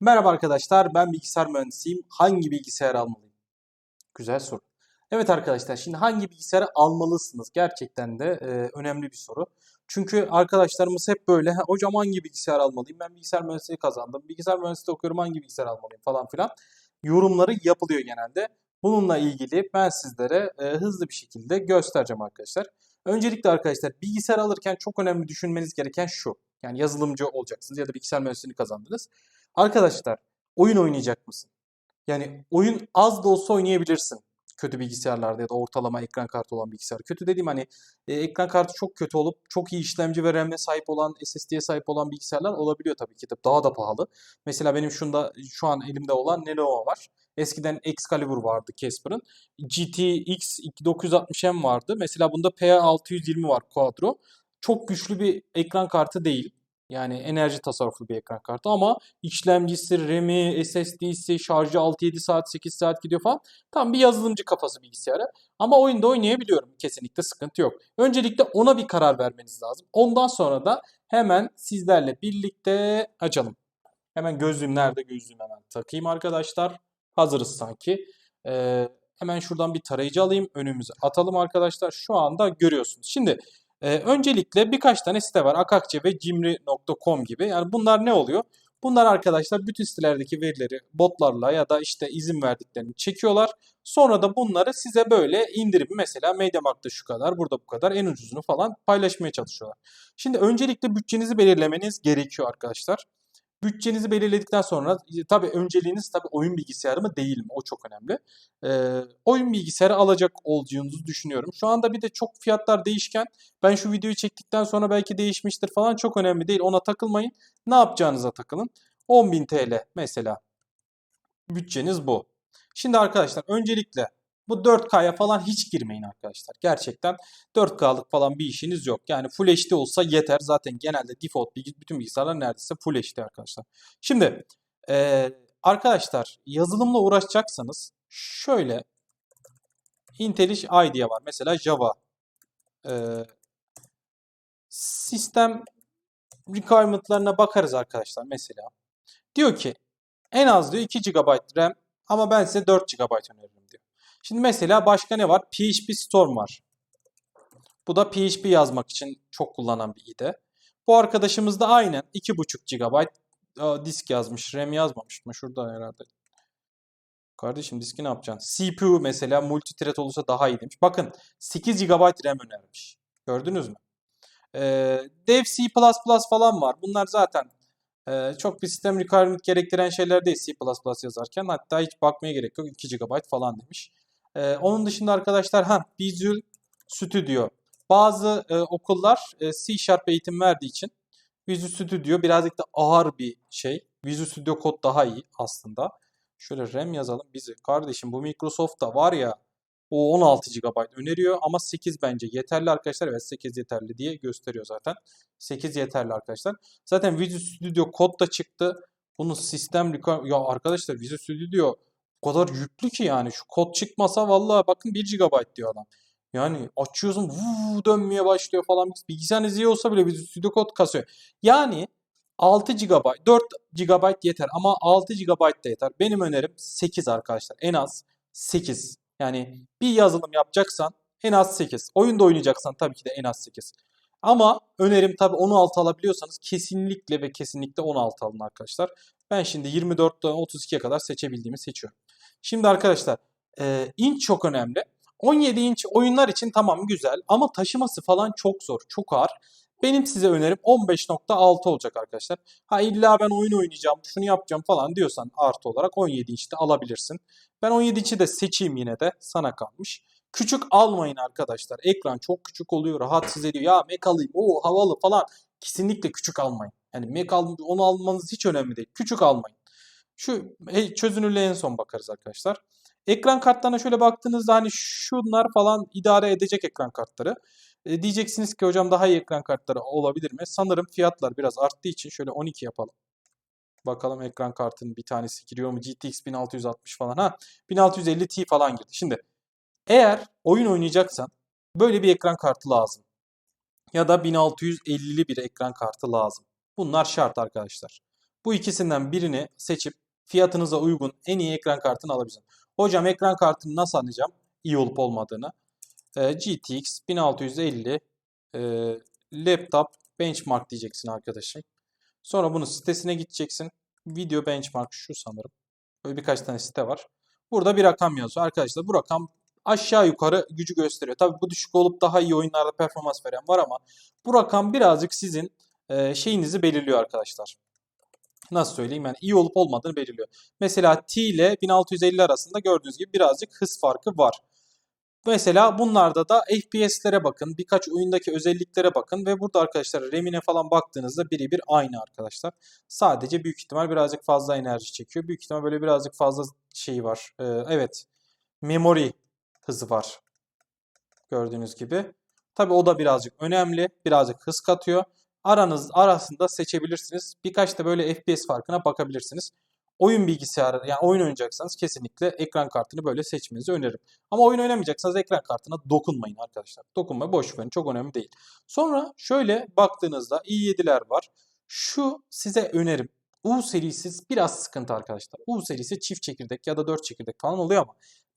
Merhaba arkadaşlar, ben bilgisayar mühendisiyim. Hangi bilgisayar almalıyım? Güzel soru. Evet arkadaşlar, şimdi hangi bilgisayarı almalısınız? Gerçekten de e, önemli bir soru. Çünkü arkadaşlarımız hep böyle, "Ha, hocam hangi bilgisayar almalıyım? Ben bilgisayar mühendisliği kazandım. Bilgisayar mühendisliği okuyorum, hangi bilgisayar almalıyım falan filan. Yorumları yapılıyor genelde. Bununla ilgili ben sizlere e, hızlı bir şekilde göstereceğim arkadaşlar. Öncelikle arkadaşlar bilgisayar alırken çok önemli düşünmeniz gereken şu. Yani yazılımcı olacaksınız ya da bilgisayar mühendisliğini kazandınız. Arkadaşlar oyun oynayacak mısın? Yani oyun az da olsa oynayabilirsin. Kötü bilgisayarlarda ya da ortalama ekran kartı olan bilgisayar. Kötü dediğim hani e, ekran kartı çok kötü olup çok iyi işlemci ve RAM'e sahip olan, SSD'ye sahip olan bilgisayarlar olabiliyor tabii ki de. Daha da pahalı. Mesela benim şunda şu an elimde olan Lenovo var. Eskiden Excalibur vardı Casper'ın. GTX 960M vardı. Mesela bunda PA620 var Quadro. Çok güçlü bir ekran kartı değil. Yani enerji tasarruflu bir ekran kartı ama işlemcisi, RAM'i, SSD'si, şarjı 6-7 saat, 8 saat gidiyor falan. Tam bir yazılımcı kafası bilgisayarı. Ama oyunda oynayabiliyorum. Kesinlikle sıkıntı yok. Öncelikle ona bir karar vermeniz lazım. Ondan sonra da hemen sizlerle birlikte açalım. Hemen gözlüğüm nerede? Gözlüğüm hemen takayım arkadaşlar. Hazırız sanki. Ee, hemen şuradan bir tarayıcı alayım. Önümüze atalım arkadaşlar. Şu anda görüyorsunuz. Şimdi ee, öncelikle birkaç tane site var. Akakçe ve cimri.com gibi. Yani bunlar ne oluyor? Bunlar arkadaşlar bütün sitelerdeki verileri botlarla ya da işte izin verdiklerini çekiyorlar. Sonra da bunları size böyle indirip mesela MediaMarkt'ta şu kadar, burada bu kadar en ucuzunu falan paylaşmaya çalışıyorlar. Şimdi öncelikle bütçenizi belirlemeniz gerekiyor arkadaşlar. Bütçenizi belirledikten sonra e, tabii önceliğiniz tabii oyun bilgisayarı mı değil mi? O çok önemli. Ee, oyun bilgisayarı alacak olduğunuzu düşünüyorum. Şu anda bir de çok fiyatlar değişken. Ben şu videoyu çektikten sonra belki değişmiştir falan çok önemli değil. Ona takılmayın. Ne yapacağınıza takılın. 10.000 TL mesela. Bütçeniz bu. Şimdi arkadaşlar öncelikle bu 4K'ya falan hiç girmeyin arkadaşlar. Gerçekten 4K'lık falan bir işiniz yok. Yani Full HD olsa yeter. Zaten genelde default bilgi- bütün bilgisayarlar neredeyse Full HD arkadaşlar. Şimdi eee, arkadaşlar yazılımla uğraşacaksanız şöyle IntelliJ IDEA var. Mesela Java. Eee, sistem requirement'larına bakarız arkadaşlar mesela. Diyor ki en az diyor 2 GB RAM ama ben size 4 GB öneririm diyor. Şimdi mesela başka ne var? PHP Storm var. Bu da PHP yazmak için çok kullanılan bir IDE. Bu arkadaşımız da aynen 2.5 GB Aa, disk yazmış. RAM yazmamış mı? Şurada herhalde. Kardeşim diski ne yapacaksın? CPU mesela multithread olursa daha iyi demiş. Bakın 8 GB RAM önermiş. Gördünüz mü? Ee, Dev C++ falan var. Bunlar zaten e, çok bir sistem requirement gerektiren şeyler değil C++ yazarken. Hatta hiç bakmaya gerek yok. 2 GB falan demiş. Ee, onun dışında arkadaşlar ha Visual Studio. Bazı e, okullar e, C Sharp eğitim verdiği için Visual Studio birazcık da ağır bir şey. Visual Studio kod daha iyi aslında. Şöyle RAM yazalım bizi. Kardeşim bu Microsoft'ta var ya o 16 GB öneriyor ama 8 bence yeterli arkadaşlar. Evet 8 yeterli diye gösteriyor zaten. 8 yeterli arkadaşlar. Zaten Visual Studio kod da çıktı. Bunun sistem. Ya arkadaşlar Visual Studio o kadar yüklü ki yani. Şu kod çıkmasa vallahi bakın 1 GB diyor adam. Yani açıyorsun vuu dönmeye başlıyor falan. Bilgisayarınız iyi olsa bile Visual Studio kod kasıyor. Yani 6 GB, 4 GB yeter ama 6 GB da yeter. Benim önerim 8 arkadaşlar. En az 8. Yani bir yazılım yapacaksan en az 8. Oyunda oynayacaksan tabii ki de en az 8. Ama önerim tabii 16 alabiliyorsanız kesinlikle ve kesinlikle 16 alın arkadaşlar. Ben şimdi 24'ten 32'ye kadar seçebildiğimi seçiyorum. Şimdi arkadaşlar e, inç çok önemli. 17 inç oyunlar için tamam güzel ama taşıması falan çok zor, çok ağır. Benim size önerim 15.6 olacak arkadaşlar. Ha illa ben oyun oynayacağım, şunu yapacağım falan diyorsan artı olarak 17 inçte alabilirsin. Ben 17 inç'i de seçeyim yine de sana kalmış. Küçük almayın arkadaşlar. Ekran çok küçük oluyor, rahatsız ediyor. Ya Mac alayım, o havalı falan. Kesinlikle küçük almayın. Yani Mac al, onu almanız hiç önemli değil. Küçük almayın. Şu e, çözünürlüğe en son bakarız arkadaşlar. Ekran kartlarına şöyle baktığınızda hani şunlar falan idare edecek ekran kartları. E, diyeceksiniz ki hocam daha iyi ekran kartları olabilir mi? Sanırım fiyatlar biraz arttığı için şöyle 12 yapalım. Bakalım ekran kartının bir tanesi giriyor mu? GTX 1660 falan. Ha 1650 Ti falan girdi. Şimdi eğer oyun oynayacaksan böyle bir ekran kartı lazım. Ya da 1650'li bir ekran kartı lazım. Bunlar şart arkadaşlar. Bu ikisinden birini seçip fiyatınıza uygun en iyi ekran kartını alabilirsiniz. Hocam ekran kartını nasıl anlayacağım? İyi olup olmadığını. Ee, GTX 1650 e, laptop benchmark diyeceksin arkadaşım. Sonra bunun sitesine gideceksin. Video benchmark şu sanırım. Böyle birkaç tane site var. Burada bir rakam yazıyor. Arkadaşlar bu rakam aşağı yukarı gücü gösteriyor. Tabii bu düşük olup daha iyi oyunlarda performans veren var ama bu rakam birazcık sizin e, şeyinizi belirliyor arkadaşlar. Nasıl söyleyeyim yani iyi olup olmadığını belirliyor. Mesela T ile 1650 arasında gördüğünüz gibi birazcık hız farkı var. Mesela bunlarda da FPS'lere bakın, birkaç oyundaki özelliklere bakın ve burada arkadaşlar RAM'ine falan baktığınızda birebir aynı arkadaşlar. Sadece büyük ihtimal birazcık fazla enerji çekiyor. Büyük ihtimal böyle birazcık fazla şey var. Ee, evet, memory hızı var. Gördüğünüz gibi. Tabi o da birazcık önemli. Birazcık hız katıyor. Aranız arasında seçebilirsiniz. Birkaç da böyle FPS farkına bakabilirsiniz. Oyun bilgisayarı yani oyun oynayacaksanız kesinlikle ekran kartını böyle seçmenizi öneririm. Ama oyun oynamayacaksanız ekran kartına dokunmayın arkadaşlar. Dokunmayın boş verin çok önemli değil. Sonra şöyle baktığınızda i7'ler var. Şu size önerim. U serisi biraz sıkıntı arkadaşlar. U serisi çift çekirdek ya da 4 çekirdek falan oluyor ama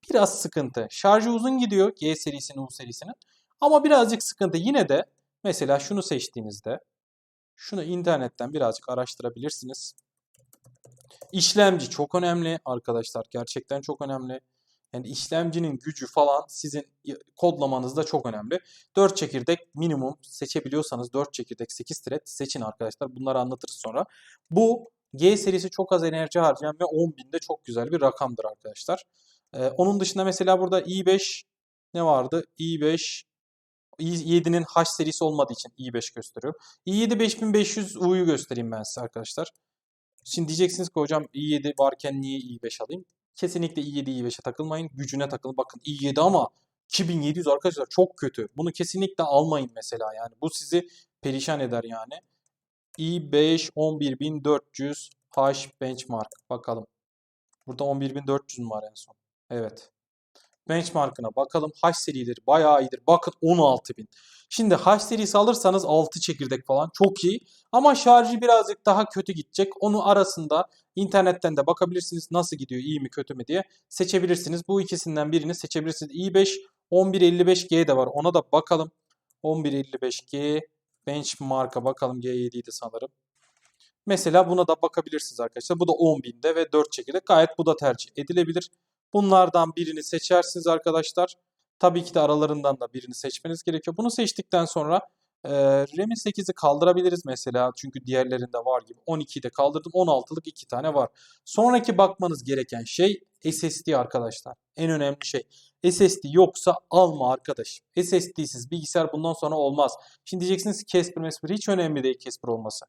biraz sıkıntı. Şarjı uzun gidiyor G serisinin U serisinin. Ama birazcık sıkıntı. Yine de mesela şunu seçtiğinizde şunu internetten birazcık araştırabilirsiniz. İşlemci çok önemli arkadaşlar. Gerçekten çok önemli. Yani işlemcinin gücü falan sizin kodlamanızda çok önemli. 4 çekirdek minimum seçebiliyorsanız 4 çekirdek 8 thread seçin arkadaşlar. Bunları anlatırız sonra. Bu G serisi çok az enerji harcayan ve 10.000'de çok güzel bir rakamdır arkadaşlar. Ee, onun dışında mesela burada i5 ne vardı? i5 i7'nin H serisi olmadığı için i5 gösteriyor. i7 5500 U'yu göstereyim ben size arkadaşlar. Şimdi diyeceksiniz ki hocam i7 varken niye i5 alayım? Kesinlikle i7 i5'e takılmayın. Gücüne takılın. Bakın i7 ama 2700 arkadaşlar çok kötü. Bunu kesinlikle almayın mesela yani. Bu sizi perişan eder yani. i5 11400 H benchmark. Bakalım. Burada 11400 var en son. Evet. Benchmark'ına bakalım. H serileri bayağı iyidir. Bakın 16000. Şimdi H serisi alırsanız 6 çekirdek falan çok iyi. Ama şarjı birazcık daha kötü gidecek. Onu arasında internetten de bakabilirsiniz. Nasıl gidiyor iyi mi kötü mü diye seçebilirsiniz. Bu ikisinden birini seçebilirsiniz. i5 1155G de var. Ona da bakalım. 1155G benchmark'a bakalım. G7'ydi sanırım. Mesela buna da bakabilirsiniz arkadaşlar. Bu da 10.000'de ve 4 çekirdek. Gayet bu da tercih edilebilir. Bunlardan birini seçersiniz arkadaşlar. Tabii ki de aralarından da birini seçmeniz gerekiyor. Bunu seçtikten sonra e, RAM'i 8'i kaldırabiliriz mesela. Çünkü diğerlerinde var gibi. 12'yi de kaldırdım. 16'lık 2 tane var. Sonraki bakmanız gereken şey SSD arkadaşlar. En önemli şey. SSD yoksa alma arkadaş. SSD'siz bilgisayar bundan sonra olmaz. Şimdi diyeceksiniz ki Casper Mesper hiç önemli değil Casper olması.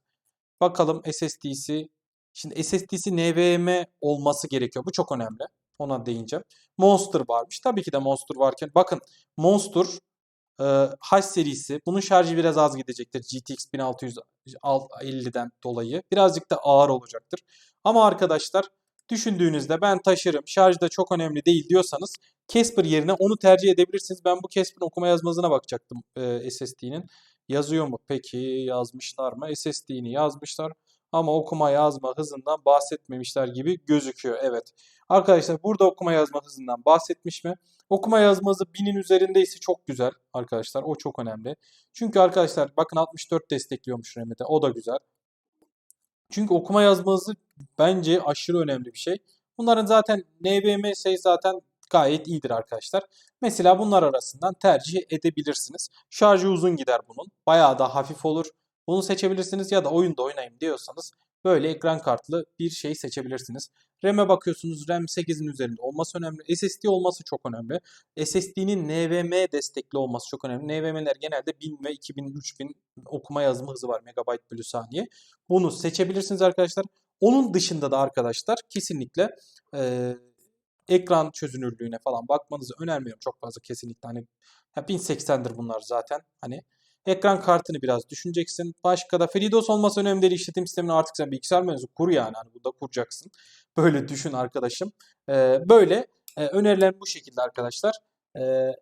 Bakalım SSD'si. Şimdi SSD'si NVMe olması gerekiyor. Bu çok önemli. Ona değineceğim. Monster varmış. Tabii ki de Monster varken. Bakın Monster e, H serisi. Bunun şarjı biraz az gidecektir. GTX 1650'den dolayı. Birazcık da ağır olacaktır. Ama arkadaşlar düşündüğünüzde ben taşırım. Şarj da çok önemli değil diyorsanız Casper yerine onu tercih edebilirsiniz. Ben bu Casper'ın okuma yazmasına bakacaktım e, SSD'nin. Yazıyor mu? Peki yazmışlar mı? SSD'ni yazmışlar. Ama okuma yazma hızından bahsetmemişler gibi gözüküyor. Evet. Arkadaşlar burada okuma yazma hızından bahsetmiş mi? Okuma yazma hızı 1000'in üzerindeyse çok güzel arkadaşlar. O çok önemli. Çünkü arkadaşlar bakın 64 destekliyormuş RAM'de. O da güzel. Çünkü okuma yazma hızı bence aşırı önemli bir şey. Bunların zaten NVMe şey zaten gayet iyidir arkadaşlar. Mesela bunlar arasından tercih edebilirsiniz. Şarjı uzun gider bunun. Bayağı da hafif olur. Bunu seçebilirsiniz ya da oyunda oynayayım diyorsanız böyle ekran kartlı bir şey seçebilirsiniz. RAM'e bakıyorsunuz. RAM 8'in üzerinde olması önemli. SSD olması çok önemli. SSD'nin NVMe destekli olması çok önemli. NVMe'ler genelde 1000 ve 2000, 3000 okuma yazma hızı var. Megabyte bölü saniye. Bunu seçebilirsiniz arkadaşlar. Onun dışında da arkadaşlar kesinlikle e, ekran çözünürlüğüne falan bakmanızı önermiyorum çok fazla kesinlikle. Hani 1080'dir bunlar zaten. Hani Ekran kartını biraz düşüneceksin. Başka da FreeDOS olması önemli değil. İşletim sistemini artık sen bilgisayar mühendisi kur yani. Hani burada kuracaksın. Böyle düşün arkadaşım. Ee, böyle e, önerilen bu şekilde arkadaşlar. Ee,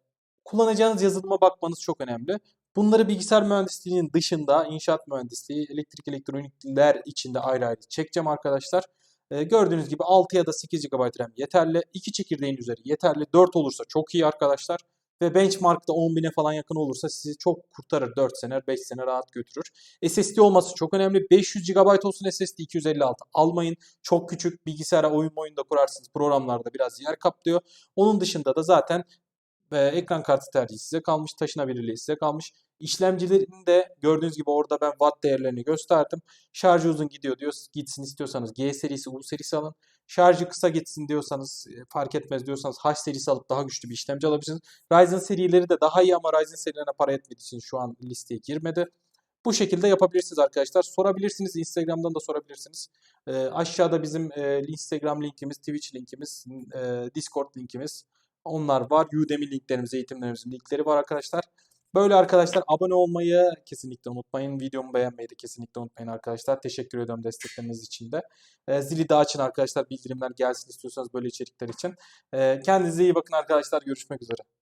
kullanacağınız yazılıma bakmanız çok önemli. Bunları bilgisayar mühendisliğinin dışında inşaat mühendisliği, elektrik elektronikler içinde ayrı ayrı çekeceğim arkadaşlar. Ee, gördüğünüz gibi 6 ya da 8 GB RAM yeterli. 2 çekirdeğin üzeri yeterli. 4 olursa çok iyi arkadaşlar. Ve benchmark'ta 10.000'e falan yakın olursa sizi çok kurtarır. 4 sene, 5 sene rahat götürür. SSD olması çok önemli. 500 GB olsun SSD 256 almayın. Çok küçük bilgisayara oyun oyunda kurarsınız. Programlarda biraz yer kaplıyor. Onun dışında da zaten e, ekran kartı tercihi size kalmış. Taşınabilirliği size kalmış. İşlemcilerin de gördüğünüz gibi orada ben watt değerlerini gösterdim. Şarjı uzun gidiyor diyor. Gitsin istiyorsanız G serisi, U serisi alın. Şarjı kısa gitsin diyorsanız e, fark etmez diyorsanız H serisi alıp daha güçlü bir işlemci alabilirsiniz. Ryzen serileri de daha iyi ama Ryzen serilerine para etmediği için şu an listeye girmedi. Bu şekilde yapabilirsiniz arkadaşlar. Sorabilirsiniz. Instagram'dan da sorabilirsiniz. E, aşağıda bizim e, Instagram linkimiz, Twitch linkimiz, e, Discord linkimiz. Onlar var. Udemy linklerimiz, eğitimlerimizin linkleri var arkadaşlar. Böyle arkadaşlar abone olmayı kesinlikle unutmayın. Videomu beğenmeyi de kesinlikle unutmayın arkadaşlar. Teşekkür ediyorum destekleriniz için de. E, zili de açın arkadaşlar. Bildirimler gelsin istiyorsanız böyle içerikler için. E, kendinize iyi bakın arkadaşlar. Görüşmek üzere.